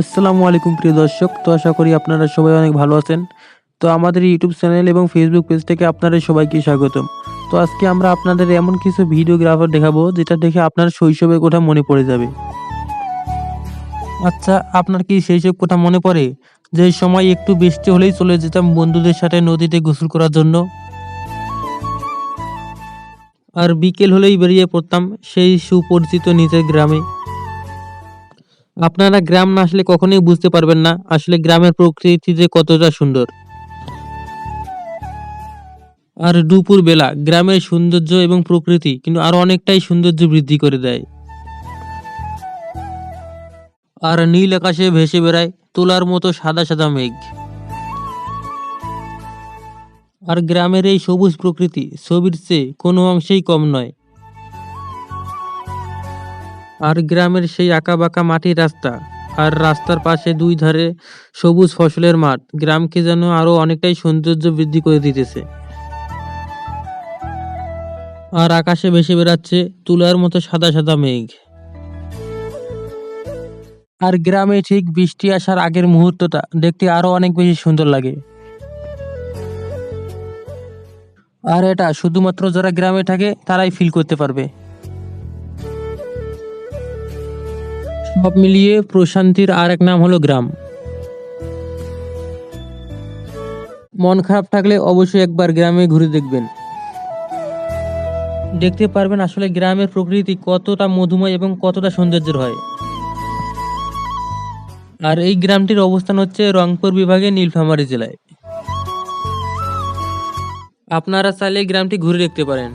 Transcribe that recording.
আসসালামু আলাইকুম প্রিয় দর্শক। তো আশা করি আপনারা সবাই অনেক ভালো আছেন। তো আমাদের ইউটিউব চ্যানেল এবং ফেসবুক পেজ থেকে আপনাদের সবাইকে স্বাগতম। তো আজকে আমরা আপনাদের এমন কিছু ভিডিওগ্রাফার দেখাবো, যেটা দেখে আপনার শৈশবের কথা মনে পড়ে যাবে। আচ্ছা আপনার কি সেই সব কথা মনে পড়ে? যে সময় একটু বৃষ্টি হলেই চলে যেতাম বন্ধুদের সাথে নদীতে গোসল করার জন্য। আর বিকেল হলেই বেরিয়ে পড়তাম সেই সুপরিচিত নিজের গ্রামে। আপনারা গ্রাম না আসলে কখনোই বুঝতে পারবেন না আসলে গ্রামের প্রকৃতি যে কতটা সুন্দর। আর দুপুর বেলা গ্রামের সৌন্দর্য এবং প্রকৃতি কিন্তু আরও অনেকটাই সৌন্দর্য বৃদ্ধি করে দেয়। আর নীল আকাশে ভেসে বেড়ায় তোলার মতো সাদা সাদা মেঘ। আর গ্রামের এই সবুজ প্রকৃতি ছবির চেয়ে কোনো অংশেই কম নয়। আর গ্রামের সেই আঁকা বাঁকা মাটির রাস্তা আর রাস্তার পাশে দুই ধারে সবুজ ফসলের মাঠ। গ্রামকে যেন আরও অনেকটাই সৌন্দর্য বৃদ্ধি করে দিতেছে। আর আকাশে ভেসে বেড়াচ্ছে তুলার মতো সাদা সাদা মেঘ। আর গ্রামে ঠিক বৃষ্টি আসার আগের মুহূর্তটা দেখতে আরও অনেক বেশি সুন্দর লাগে। আর এটা শুধুমাত্র যারা গ্রামে থাকে, তারাই ফিল করতে পারবে। সব মিলিয়ে প্রশান্তির আর এক নাম হলো গ্রাম। মন খারাপ থাকলে অবশ্যই একবার গ্রামে ঘুরে দেখবেন। দেখতে পারবেন আসলে গ্রামের প্রকৃতি কতটা মধুময় এবং কতটা সৌন্দর্যের হয়। আর এই গ্রামটির অবস্থান হচ্ছে রংপুর বিভাগে নীলফামারী জেলায়। আপনারা চাইলে গ্রামটি ঘুরে দেখতে পারেন।